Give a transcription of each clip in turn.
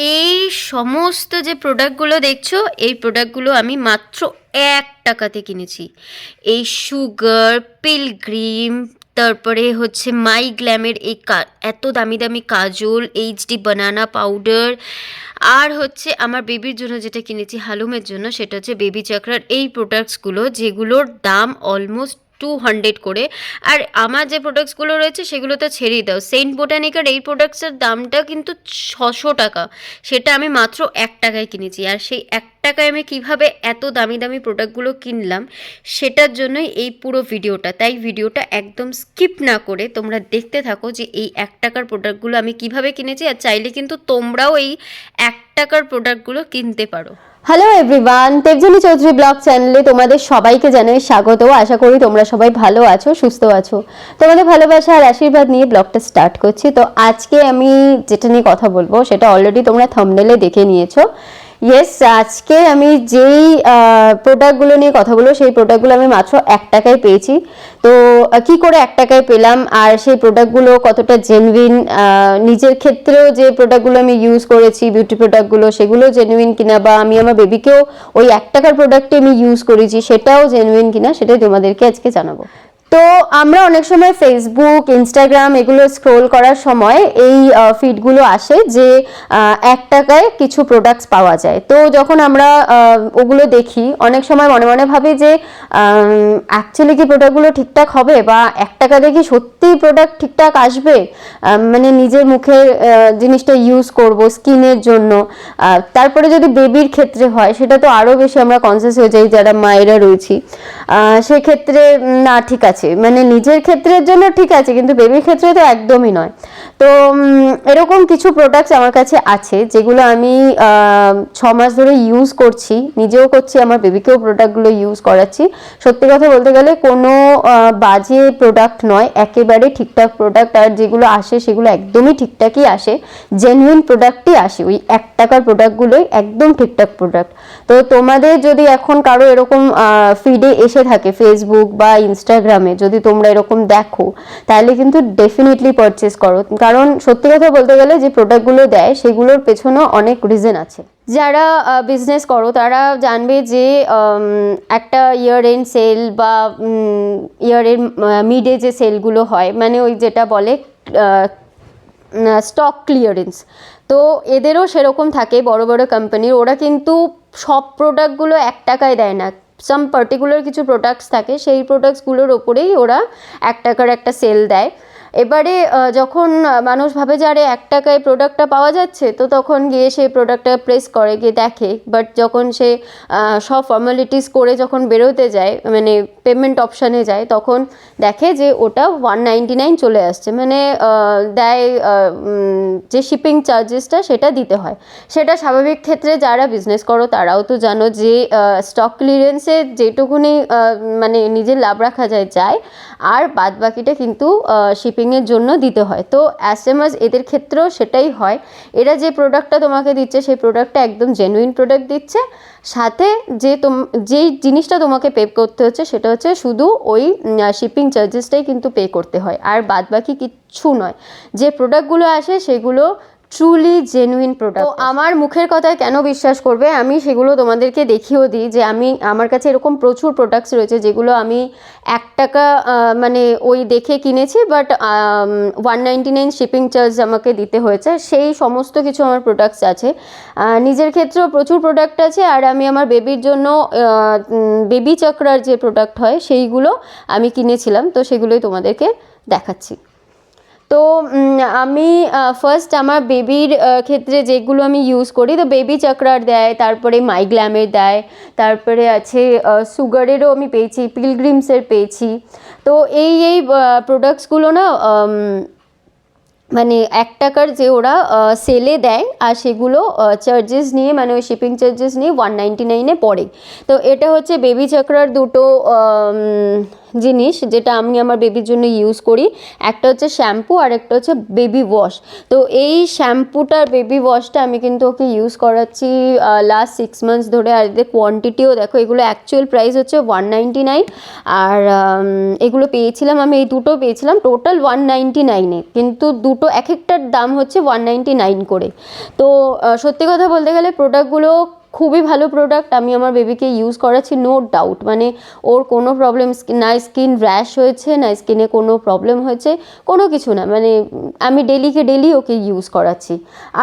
এই সমস্ত যে প্রোডাক্টগুলো দেখছ, এই প্রোডাক্টগুলো আমি মাত্র এক টাকাতে কিনেছি। এই সুগার পিলগ্রিম তারপরে হচ্ছে মাই গ্ল্যামের এই এত দামি দামি কাজল এইচডি বানানা পাউডার আর হচ্ছে আমার বেবির জন্য যেটা কিনেছি, হালুমের জন্য, সেটা হচ্ছে বেবি চাকরার এই প্রোডাক্টসগুলো যেগুলোর দাম অলমোস্ট টু হান্ড্রেড করে। আর আমার যে প্রোডাক্টসগুলো রয়েছে সেগুলো তো ছেড়েই দাও। সেন্ট বোটানিকার এই প্রোডাক্টসের দামটা কিন্তু ছশো টাকা। সেটা আমি মাত্র এক টাকায় কিনেছি। আর সেই এক টাকায় আমি কীভাবে এত দামি দামি প্রোডাক্টগুলো কিনলাম, সেটার জন্যই এই পুরো ভিডিওটা। তাই ভিডিওটা একদম স্কিপ না করে তোমরা দেখতে থাকো যে এই এক টাকার প্রোডাক্টগুলো আমি কীভাবে কিনেছি। আর চাইলে কিন্তু তোমরাও এই এক টাকার প্রোডাক্টগুলো কিনতে পারো। Hello everyone Debjani Chowdhury blog চ্যানেলে তোমাদের সবাইকে জানাই স্বাগত। আশা করি তোমরা সবাই ভালো আছো, সুস্থ আছো। তোমাদের ভালোবাসা আর আশীর্বাদ নিয়ে ব্লগটা স্টার্ট করছি। তো আজকে আমি যেটা নিয়ে কথা বলব, সেটা অলরেডি তোমরা থামনেলে দেখে নিয়েছো। ইয়েস আজকে আমি যেই প্রোডাক্টগুলো নিয়ে কথা বলব, সেই প্রোডাক্টগুলো আমি মাত্র এক টাকায় পেয়েছি। তো কি করে এক টাকায় পেলাম? আর সেই প্রোডাক্টগুলো কতটা জেনুইন নিজের ক্ষেত্রেও যে প্রোডাক্টগুলো আমি ইউজ করেছি বিউটি প্রোডাক্টগুলো সেগুলো জেনুইন কিনা? বা আমি আমার বেবিকেও ওই এক টাকার প্রোডাক্টে আমি ইউজ করেছি, সেটাও জেনুইন কিনা? সেটাই তোমাদেরকে আজকে জানাব। তো আমরা অনেক সময় ফেসবুক ইনস্টাগ্রাম এগুলো স্ক্রোল করার সময় এই ফিডগুলো আসে যে এক টাকায় কিছু প্রোডাক্টস পাওয়া যায়। তো যখন আমরা ওগুলো দেখি অনেক সময় মনে মনে ভাবি যে অ্যাকচুয়ালি কি প্রোডাক্টগুলো ঠিকঠাক হবে বা এক টাকা দেখি সত্যিই প্রোডাক্ট ঠিকঠাক আসবে? মানে নিজের আহ, জিনিসটা ইউজ করব স্কিনের জন্য। তারপরে যদি বেবির ক্ষেত্রে হয় সেটা তো আরও বেশি আমরা কনসিয়াস হয়ে যাই যারা মায়েরা রয়েছি। সেক্ষেত্রে না ঠিক আছে। মানে নিজের ক্ষেত্রের জন্য ঠিক আছে কিন্তু বেবির ক্ষেত্রে তো একদমই নয়। তো এরকম কিছু প্রোডাক্টস আমার কাছে আছে যেগুলো আমি ছ মাস ধরে ইউজ করছি, নিজেও করছি, আমার বেবিকেও প্রোডাক্টগুলো ইউজ করাচ্ছি। সত্যি কথা বলতে গেলে কোনো বাজে প্রোডাক্ট নয়, একেবারে ঠিকঠাক প্রোডাক্ট আর যেগুলো আসে সেগুলো একদমই ঠিকঠাকই আসে জেনুইন প্রোডাক্টই আসে, ওই এক টাকার প্রোডাক্টগুলোই একদম ঠিকঠাক প্রোডাক্ট তো তোমাদের যদি এখন কারও এরকম ফিডে এসে থাকে ফেসবুক বা ইনস্টাগ্রামে যদি তোমরা এরকম দেখো, তাহলে কিন্তু ডেফিনেটলি পারচেস করো। কারণ সত্যি কথা বলতে গেলে যে প্রোডাক্টগুলো দেয়, সেগুলোর পেছনেও অনেক রিজন আছে। যারা বিজনেস করো, তারা জানবে যে একটা ইয়ার এন্ড সেল বা ইয়ার এন্ড মিডে যে সেলগুলো হয় মানে ওই যেটা বলে স্টক ক্লিয়ারেন্স তো এদেরও সেরকম থাকে বড় বড় কোম্পানির ওরা কিন্তু সব প্রোডাক্টগুলো এক টাকায় দেয় না। সাম পার্টিকুলার কিছু প্রোডাক্টস থাকে, সেই প্রোডাক্টসগুলোর ওপরেই ওরা এক টাকার একটা সেল দেয়। এবারে যখন মানুষ ভাবে যে আরে এক টাকায় প্রোডাক্টটা পাওয়া যাচ্ছে, তো তখন গিয়ে সেই প্রোডাক্টটা প্রেস করে, গিয়ে দেখে। বাট যখন সে সব ফর্মালিটিস করে যখন বেরোতে যায় মানে পেমেন্ট অপশানে যায়, তখন দেখে যে ওটা ওয়ান নাইনটি নাইন চলে আসছে। মানে দেয় যে শিপিং চার্জেসটা সেটা দিতে হয়। সেটা স্বাভাবিক ক্ষেত্রে যারা বিজনেস করো, তারাও তো জানো যে স্টক ক্লিয়ারেন্সে যেটুকুনি মানে নিজের লাভ রাখা যায় যায়। আর বাদ বাকিটা কিন্তু শিপিংয়ের জন্য দিতে হয়। তো অ্যাস এম আস এদের ক্ষেত্রেও সেটাই হয়। এরা যে প্রোডাক্টটা তোমাকে দিচ্ছে, সেই প্রোডাক্টটা একদম জেনুইন প্রোডাক্ট দিচ্ছে। সাথে যে তোম, যেই জিনিসটা তোমাকে পে করতে হচ্ছে, সেটা হচ্ছে শুধু ওই শিপিং চার্জেসটাই কিন্তু পে করতে হয়। আর বাদ বাকি কিচ্ছু নয়। যে প্রোডাক্টগুলো আসে, সেগুলো ট্রুলি জেনুইন প্রোডাক্ট আমার মুখের কথায় কেন বিশ্বাস করবে? আমি সেগুলো তোমাদেরকে দেখিয়েও দিই যে আমি আমার কাছে এরকম প্রচুর প্রোডাক্টস রয়েছে যেগুলো আমি এক টাকা মানে ওই দেখে কিনেছি but one ninety nine shipping charge আমাকে দিতে হয়েছে। সেই সমস্ত কিছু আমার প্রোডাক্টস আছে। নিজের ক্ষেত্রেও প্রচুর প্রোডাক্ট আছে আর আমি আমার বেবির জন্য বেবি চক্রার যে প্রোডাক্ট হয় সেইগুলো আমি কিনেছিলাম। তো সেগুলোই তোমাদেরকে দেখাচ্ছি। তো আমি ফার্স্ট আমার বেবির ক্ষেত্রে যেগুলো আমি ইউজ করি, তো বেবি চক্রার দেয়, তারপরে মাইগ্ল্যামের দেয়, তারপরে আছে সুগারেরও আমি পেয়েছি পিলগ্রিমসের পেয়েছি। তো এই এই প্রোডাক্টসগুলো না মানে এক টাকার যে ওরা সেলে দেয়, আর সেগুলো চার্জেস নিয়ে মানে ওই শিপিং চার্জেস নিয়ে ওয়ান নাইনটি নাইনে পড়ে। তো এটা হচ্ছে বেবি চক্রার দুটো জিনিস যেটা আমি আমার বেবির জন্য ইউজ করি। একটা হচ্ছে শ্যাম্পু আর একটা হচ্ছে বেবি ওয়াশ তো এই শ্যাম্পুটার বেবি ওয়াশটা আমি কিন্তু ওকে ইউজ করাচ্ছি লাস্ট সিক্স মান্থস ধরে। আর এদের কোয়ান্টিটিও দেখো, এগুলো অ্যাকচুয়াল প্রাইস হচ্ছে ওয়ান নাইনটি নাইন আর এগুলো পেয়েছিলাম আমি, এই দুটো পেয়েছিলাম টোটাল ওয়ান নাইনটি নাইনে কিন্তু দুটো এক একটার দাম হচ্ছে ওয়ান নাইনটি নাইন করে। তো সত্যি কথা বলতে গেলে প্রোডাক্টগুলো খুবই ভালো প্রোডাক্ট আমি আমার বেবিকে ইউজ করাচ্ছি নো ডাউট মানে ওর কোনো প্রবলেম না স্কিন র্যাশ হয়েছে, না স্কিনে কোনো প্রবলেম হয়েছে, কোনো কিছু না। মানে আমি ডেলিকে ডেলি ওকে ইউজ করাচ্ছি।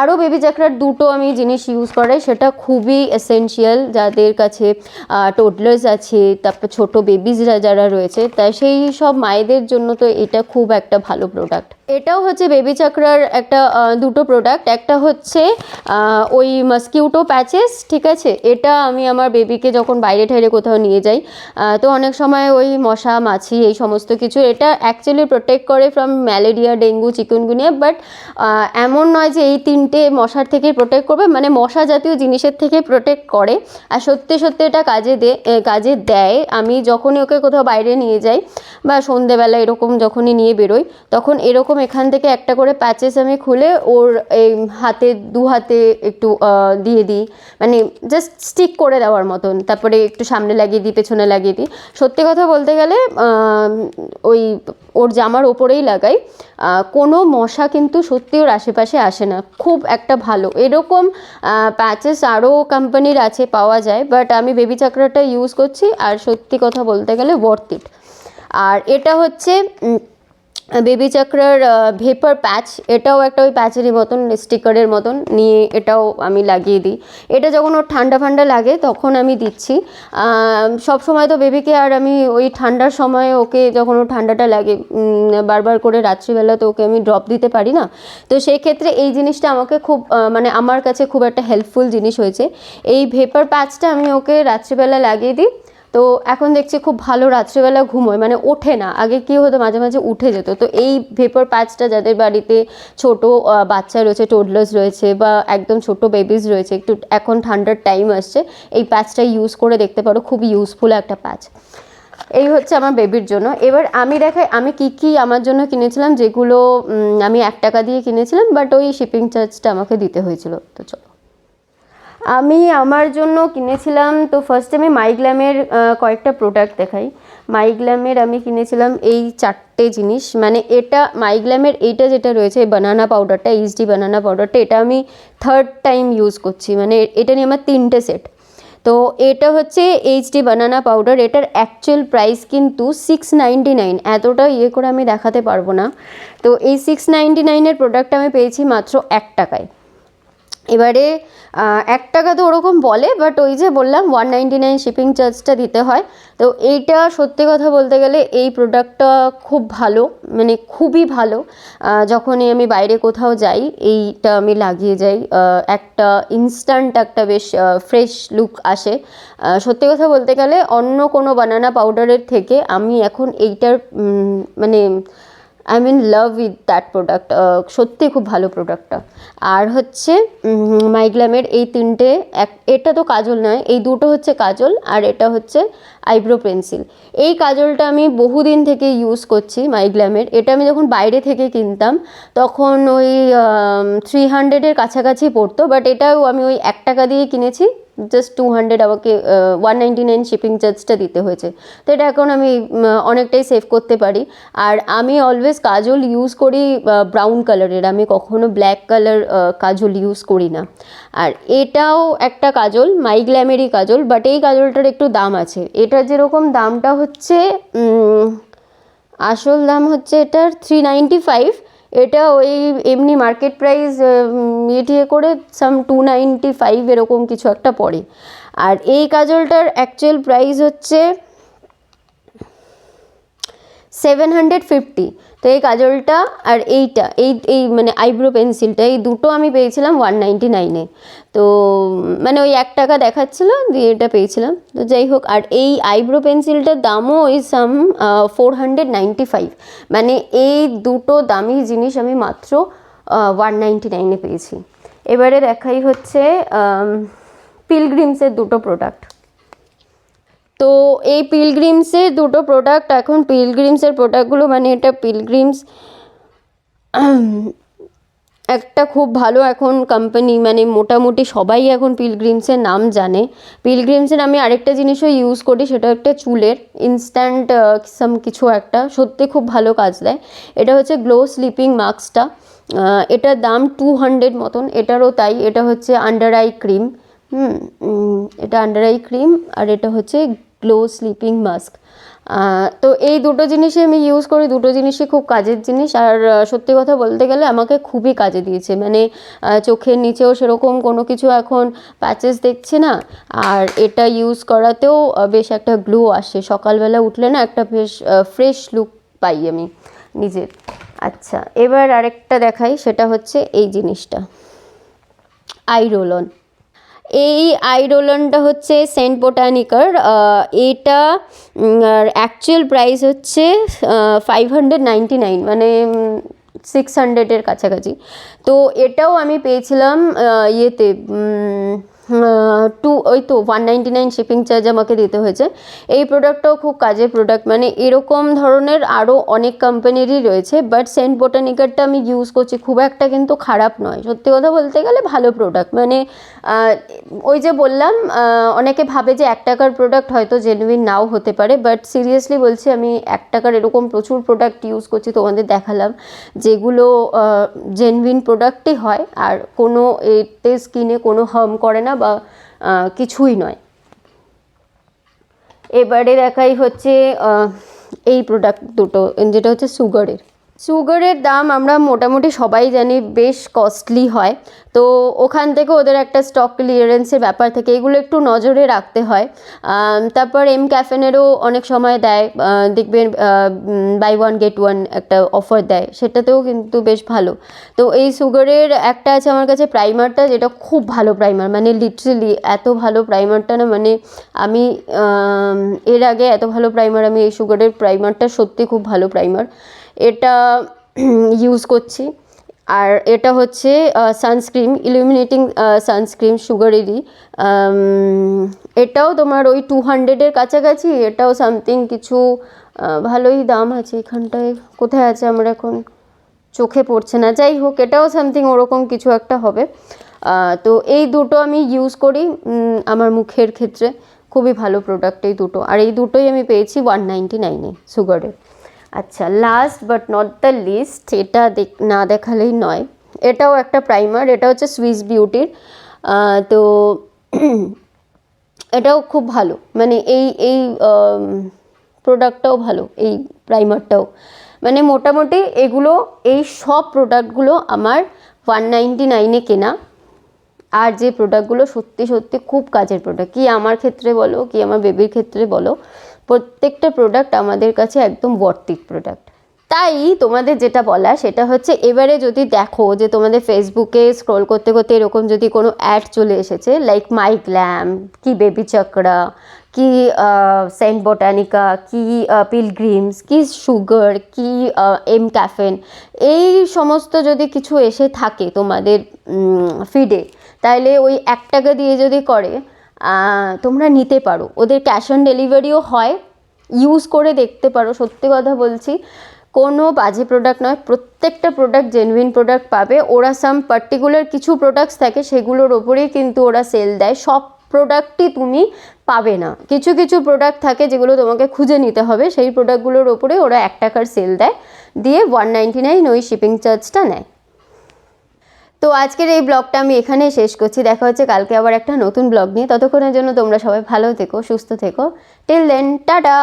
আরও বেবি চ্যাকরার দুটো আমি জিনিস ইউজ করাই, সেটা খুবই এসেনশিয়াল যাদের কাছে টোডলার্স আছে, তারপর ছোটো বেবিজরা যারা রয়েছে তাই সেই সব মায়েদের জন্য তো এটা খুব একটা ভালো প্রোডাক্ট এটাও হচ্ছে বেবি চাকরার একটা দুটো প্রোডাক্ট একটা হচ্ছে ওই মস্কিউটো প্যাচেস ঠিক আছে? এটা আমি আমার বেবিকে যখন বাইরে ঠাইরে কোথাও নিয়ে যাই তো অনেক সময় ওই মশা, মাছি, এই সমস্ত কিছু, এটা অ্যাকচুয়ালি প্রোটেক্ট করে from malaria dengue chikungunya but এমন নয় যে এই তিনটে মশার থেকে প্রোটেক্ট করবে মানে মশা জাতীয় জিনিসের থেকে প্রোটেক্ট করে। আর সত্যি সত্যি এটা কাজে দে কাজে দেয়। আমি যখনই ওকে কোথাও বাইরে নিয়ে যাই বা সন্ধেবেলা এরকম যখনই নিয়ে বেরোই, তখন এরকম এখান থেকে একটা করে প্যাচেস আমি খুলে ওর এই হাতে, দু হাতে একটু দিয়ে দিই। মানে জাস্ট স্টিক করে দেওয়ার মতন। তারপরে একটু সামনে লাগিয়ে দিই, পেছনে লাগিয়ে দিই। সত্যি কথা বলতে গেলে ওই ওর জামার ওপরেই লাগাই। কোনো মশা কিন্তু সত্যি ওর আশেপাশে আসে না। খুব একটা ভালো। এরকম প্যাচেস আরও কোম্পানির আছে, পাওয়া যায় বাট আমি বেবি চাকরাটা ইউজ করছি, আর সত্যি কথা বলতে গেলে ওয়ার্থ ইট আর এটা হচ্ছে বেবি চক্রার ভেপার প্যাচ এটাও একটা ওই প্যাচেরই মতন স্টিকারের মতন, নিয়ে এটাও আমি লাগিয়ে দিই। এটা যখন ওর ঠান্ডা ফান্ডা লাগে, তখন আমি দিচ্ছি। সব সময় তো বেবিকে আর আমি ওই ঠান্ডার সময় ওকে যখন ওর ঠান্ডাটা লাগে বারবার করে রাত্রিবেলা তো ওকে আমি ড্রপ দিতে পারি না। তো সেই ক্ষেত্রে এই জিনিসটা আমাকে খুব মানে আমার কাছে খুব একটা হেল্পফুল জিনিস হয়েছে। এই ভেপার প্যাচটা আমি ওকে রাত্রিবেলা লাগিয়ে দিই। তো এখন দেখছি খুব ভালো রাত্রিবেলা ঘুমোয় মানে ওঠে না। আগে কি হতো মাঝে মাঝে উঠে যেত। তো এই ভেপার প্যাচটা যাদের বাড়িতে ছোট বাচ্চা রয়েছে টোডলার্স রয়েছে বা একদম ছোট বেবিজ রয়েছে, একটু এখন ঠান্ডার টাইম আসছে, এই প্যাচটা ইউজ করে দেখতে পারো খুব ইউজফুল একটা প্যাচ এই হচ্ছে আমার বেবির জন্য। এবার আমি দেখাই, আমি কি কি আমার জন্য কিনেছিলাম, যেগুলো আমি এক টাকা দিয়ে কিনেছিলাম বাট ওই শিপিং চার্জটা আমাকে দিতে হয়েছিল। তো চলো। আমি আমার জন্য কিনেছিলাম, তো ফার্স্টে আমি মাইগ্ল্যামের কয়েকটা প্রোডাক্ট দেখাই। মাইগ্ল্যামের আমি কিনেছিলাম এই চারটে জিনিস। মানে এটা মাইগ্ল্যামের এইটা যেটা রয়েছে, এই বানানা পাউডারটা এইচডি বানানা পাউডারটা এটা আমি থার্ড টাইম ইউজ করছি। মানে এটা নিয়ে আমার তিনটে সেট তো এটা হচ্ছে এইচডি বানানা পাউডার এটার অ্যাকচুয়াল প্রাইস কিন্তু সিক্স নাইনটি নাইন এতটা ইয়ে করে আমি দেখাতে পারব না। তো এই সিক্স নাইনটি নাইনের প্রোডাক্ট আমি পেয়েছি মাত্র এক টাকায়। এবারে এক টাকা তো ওরকম বলে বাট ওই যে বললাম ওয়ান নাইনটি নাইন শিপিং চার্জটা দিতে হয়। তো এইটা সত্যি কথা বলতে গেলে এই প্রোডাক্টটা খুব ভালো মানে খুবই ভালো। যখনই আমি বাইরে কোথাও যাই, এইটা আমি লাগিয়ে যাই। একটা ইনস্ট্যান্ট একটা বেশ ফ্রেশ লুক আসে। সত্যি কথা বলতে গেলে অন্য কোনো বানানা পাউডারের থেকে আমি এখন এইটার মানে I mean love with that product সত্যি খুব ভালো প্রোডাক্টটা। আর হচ্ছে মাইগ্ল্যামের এই তিনটে, এক, এটা তো কাজল নয়, এই দুটো হচ্ছে কাজল আর এটা হচ্ছে আইব্রো পেন্সিল। এই কাজলটা আমি বহুদিন থেকে ইউজ করছি মাইগ্ল্যামের এটা আমি যখন বাইরে থেকে কিনতাম, তখন ওই থ্রি হান্ড্রেডের কাছাকাছি পড়তো বাট এটাও আমি ওই এক টাকা দিয়ে কিনেছি জাস্ট টু হান্ড্রেড আমাকে ওয়ান নাইনটি নাইন শিপিং চার্জটা দিতে হয়েছে। তো এটা এখন আমি অনেকটাই সেভ করতে পারি। আর আমি অলওয়েজ কাজল ইউজ করি ব্রাউন কালারের আমি কখনো ব্ল্যাক কালার কাজল ইউজ করি না। আর এটাও একটা কাজল মাইগ্ল্যামেরই কাজল বাট এই কাজলটার একটু দাম আছে। এটার যেরকম দামটা হচ্ছে আসল দাম হচ্ছে এটার থ্রি নাইনটি ফাইভ এটা ওই এমনি মার্কেট প্রাইস মিটিয়ে করে সাম টু নাইনটি ফাইভ এরকম কিছু একটা পড়ে। আর এই কাজলটার অ্যাকচুয়াল প্রাইস হচ্ছে সেভেন হান্ড্রেড ফিফটি তো এই কাজলটা আর এইটা, এই এই মানে আইব্রো পেন্সিলটা, এই দুটো আমি পেয়েছিলাম ওয়ান নাইনটি নাইনে তো মানে ওই এক টাকা দেখাচ্ছিল, দিয়ে এটা পেয়েছিলাম। তো যাই হোক, আর এই আইব্রো পেন্সিলটার দামও ওই some four hundred ninety five মানে এই দুটো দামি জিনিস আমি মাত্র ওয়ান নাইনটি নাইনে পেয়েছি। এবারে দেখাই হচ্ছে পিলগ্রিমসের দুটো প্রোডাক্ট তো এই পিলগ্রিমসের দুটো প্রোডাক্ট এখন পিলগ্রিমসের প্রোডাক্টগুলো মানে এটা পিলগ্রিমস একটা খুব ভালো এখন কোম্পানি মানে মোটামুটি সবাই এখন পিলগ্রিমসের নাম জানে। পিলগ্রিমসের আমি আরেকটা জিনিসও ইউজ করি, সেটা একটা চুলের ইনস্ট্যান্ট সাম কিছু একটা, সত্যি খুব ভালো কাজ দেয়। এটা হচ্ছে গ্লো স্লিপিং মাস্কটা এটার দাম টু হান্ড্রেড মতন, এটারও তাই, এটা হচ্ছে আন্ডার আই ক্রিম হুম এটা আন্ডার আই ক্রিম আর এটা হচ্ছে গ্লো স্লিপিং মাস্ক তো এই দুটো জিনিসই আমি ইউজ করি, দুটো জিনিসই খুব কাজের জিনিস। আর সত্যি কথা বলতে গেলে আমাকে খুবই কাজে দিয়েছে। মানে চোখের নিচেও সেরকম কোনো কিছু এখন প্যাচেস দেখছি না। আর এটা ইউজ করাতেও বেশ একটা গ্লো আসে। সকালবেলা উঠলে না একটা বেশ ফ্রেশ লুক পাই আমি নিজের। আচ্ছা এবার আরেকটা দেখাই, সেটা হচ্ছে এই জিনিসটা। আই রোল অন এই আই রোলনটা হচ্ছে সেন্ট বোটানিকার এটা অ্যাকচুয়াল প্রাইস হচ্ছে ফাইভ হান্ড্রেড নাইনটি নাইন মানে সিক্স হান্ড্রেডের কাছাকাছি। তো এটাও আমি পেয়েছিলাম ইয়েতে টু ওই তো one ninety nine shipping charge আমাকে দিতে হয়েছে। এই প্রোডাক্টটাও খুব কাজের প্রোডাক্ট মানে এরকম ধরনের আরও অনেক কোম্পানিরই রয়েছে বাট সেন্ট বোটানিকারটা আমি ইউজ করছি, খুব একটা কিন্তু খারাপ নয়। সত্যি কথা বলতে গেলে ভালো প্রোডাক্ট মানে ওই যে বললাম অনেকে ভাবে যে এক টাকার প্রোডাক্ট হয়তো জেনুইন নাও হতে পারে বাট সিরিয়াসলি বলছি, আমি এক টাকার এরকম প্রচুর প্রোডাক্ট ইউজ করছি, তোমাদের দেখালাম, যেগুলো জেনুইন প্রোডাক্টই হয়, আর কোনো এতে স্কিনে কোনো হার্ম করে না বা কিছুই নয়। এবারে দেখাই হচ্ছে এই প্রোডাক্ট দুটো যেটা হচ্ছে সুগারের সুগারের দাম আমরা মোটামুটি সবাই জানি বেশ কস্টলি হয়। তো ওখান থেকে ওদের একটা স্টক ক্লিয়ারেন্সের ব্যাপার থাকে, এগুলো একটু নজরে রাখতে হয়। তারপর এম ক্যাফেনেরও অনেক সময় দেয় দেখবেন বাই ওয়ান গেট ওয়ান একটা অফার দেয়, সেটাতেও কিন্তু বেশ ভালো। তো এই সুগারের একটা আছে আমার কাছে প্রাইমারটা যেটা খুব ভালো প্রাইমার মানে লিটারেলি এত ভালো প্রাইমারটা না মানে আমি এর আগে এত ভালো প্রাইমার আমি এই সুগারের প্রাইমারটা সত্যি খুব ভালো প্রাইমার এটা ইউজ করছি। আর এটা হচ্ছে সানস্ক্রিন ইলুমিনেটিং সানস্ক্রিন সুগারেরই এটাও তোমার ওই টু হান্ড্রেডের কাছাকাছি, এটাও সামথিং কিছু ভালোই দাম আছে এখানটায়। কোথায় আছে আমার এখন? চোখে পড়ছে না। যাই হোক, এটাও সামথিং ওরকম কিছু একটা হবে। তো এই দুটো আমি ইউজ করি আমার মুখের ক্ষেত্রে। খুবই ভালো প্রোডাক্ট এই দুটো। আর এই দুটোই আমি পেয়েছি ওয়ান নাইনটি নাইনে সুগারের আচ্ছা last but not the least এটা না দেখালেই নয়, এটাও একটা প্রাইমার এটা হচ্ছে সুইস বিউটির তো এটাও খুব ভালো মানে এই এই প্রোডাক্টটাও ভালো, এই প্রাইমারটাও মানে মোটামুটি এগুলো, এই সব প্রোডাক্টগুলো আমার ওয়ান নাইনটি নাইনে কেনা, আর যে প্রোডাক্টগুলো সত্যি সত্যি খুব কাজের প্রোডাক্ট কি আমার ক্ষেত্রে বলো, কি আমার বেবির ক্ষেত্রে বলো প্রত্যেকটা প্রোডাক্ট আমাদের কাছে একদম ওয়ার্থিক প্রোডাক্ট তাই তোমাদের যেটা বলা সেটা হচ্ছে, এবারে যদি দেখো যে তোমাদের ফেসবুকে স্ক্রল করতে করতে এরকম যদি কোনো অ্যাড চলে এসেছে লাইক মাই গ্ল্যাম কি বেবি চক্রা কি সেন্ট বোটানিকা কি পিলগ্রিমস কি সুগার কি এম ক্যাফেন এই সমস্ত যদি কিছু এসে থাকে তোমাদের ফিডে তাহলে ওই এক টাকা দিয়ে যদি করে তোমরা নিতে পারো। ওদের ক্যাশ অন ডেলিভারিও হয়। ইউজ করে দেখতে পারো। সত্যি কথা বলছি, কোনো বাজে প্রোডাক্ট নয়। প্রত্যেকটা প্রোডাক্ট জেনুইন প্রোডাক্ট পাবে। ওরা সাম পার্টিকুলার কিছু প্রোডাক্টস থাকে, সেগুলোর ওপরেই কিন্তু ওরা সেল দেয়। সব প্রোডাক্টই তুমি পাবে না। কিছু কিছু প্রোডাক্ট থাকে যেগুলো তোমাকে খুঁজে নিতে হবে। সেই প্রোডাক্টগুলোর ওপরে ওরা এক টাকার সেল দেয়। দিয়ে ওয়ান নাইনটি নাইন ওই শিপিং চার্জটা নেয়। তো আজকের এই ব্লগটা আমি এখানে শেষ করছি। দেখা হচ্ছে কালকে আবার একটা নতুন ব্লগ নিয়ে। ততক্ষণের জন্য তোমরা সবাই ভালো থেকো, সুস্থ থেকো। Till then tata!